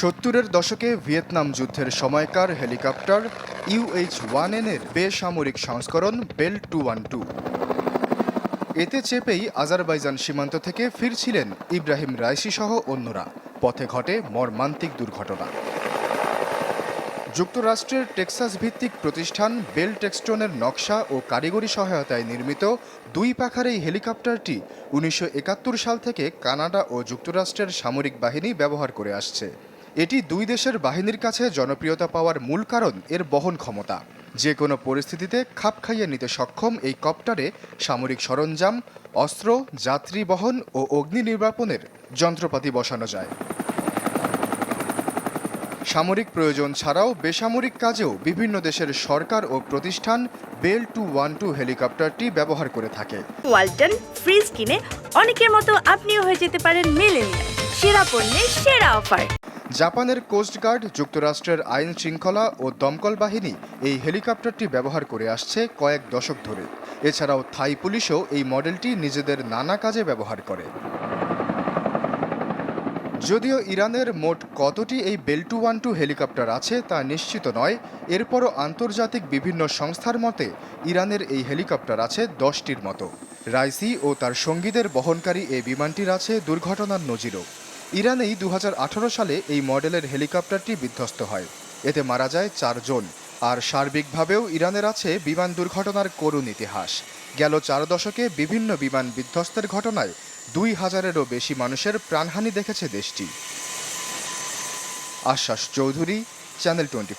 সত্তরের দশকে ভিয়েতনাম যুদ্ধের সময়কার হেলিকপ্টার ইউএইচ ওয়ানের বেসামরিক সংস্করণ বেল টু ওয়ান টু। এতে চেপেই আজারবাইজান সীমান্ত থেকে ফিরছিলেন ইব্রাহিম রাইসি সহ অন্যরা। পথে ঘটে মর্মান্তিক দুর্ঘটনা। যুক্তরাষ্ট্রের টেক্সাস ভিত্তিক প্রতিষ্ঠান বেল টেক্সটনের নকশা ও কারিগরি সহায়তায় নির্মিত দুই পাখার এই হেলিকপ্টারটি উনিশশো একাত্তর সাল থেকে কানাডা ও যুক্তরাষ্ট্রের সামরিক বাহিনী ব্যবহার করে আসছে। এটি দুই দেশের বাহিনীর কাছে জনপ্রিয়তা পাওয়ার মূল কারণ এর বহন ক্ষমতা। যে কোনো পরিস্থিতিতে খাপ খাইয়ে নিতে সক্ষম এই কপ্টারে সামরিক সরঞ্জাম, অস্ত্র, যাত্রী বহন ও অগ্নি নির্বাপনের যন্ত্রপাতি বসানো যায়। সামরিক প্রয়োজন ছাড়াও বেসামরিক কাজেও বিভিন্ন দেশের সরকার ও প্রতিষ্ঠান বেল টু ওয়ান টু হেলিকপ্টারটি ব্যবহার করে থাকে। ওয়ালটন, ফ্রিজ কিনে অনেকের মতো আপনিও হয়ে যেতে পারেন মিলেনিয়াল। সেরা পণ্যের সেরা অফার। জাপানের কোস্টগার্ড যুক্তরাষ্ট্রের আইন শৃঙ্খলা ও দমকল বাহিনী এই হেলিকপ্টারটি ব্যবহার করে আসছে কয়েক দশক ধরে। এছাড়াও থাই পুলিশও এই মডেলটি নিজেদের নানা কাজে ব্যবহার করে। যদিও ইরানের মোট কতটি এই Bell two one two helicopter আছে তা নিশ্চিত নয়, এরপরও আন্তর্জাতিক বিভিন্ন সংস্থার মতে ইরানের এই হেলিকপ্টার আছে দশটির মতো। রাইসি ও তার সঙ্গীদের বহনকারী এই বিমানটির আছে দুর্ঘটনার নজিরও। ইরানেই দু হাজার আঠেরো সালে এই মডেলের হেলিকপ্টারটি বিধ্বস্ত হয়। এতে মারা যায় চারজন। আর সার্বিকভাবেও ইরানের আছে বিমান দুর্ঘটনার করুণ ইতিহাস। গেল চার দশকে বিভিন্ন বিমান বিধ্বস্তের ঘটনায় দুই হাজারেরও বেশি মানুষের প্রাণহানি দেখেছে দেশটি। আশ্বাস চৌধুরী চ্যানেল টোয়েন্টি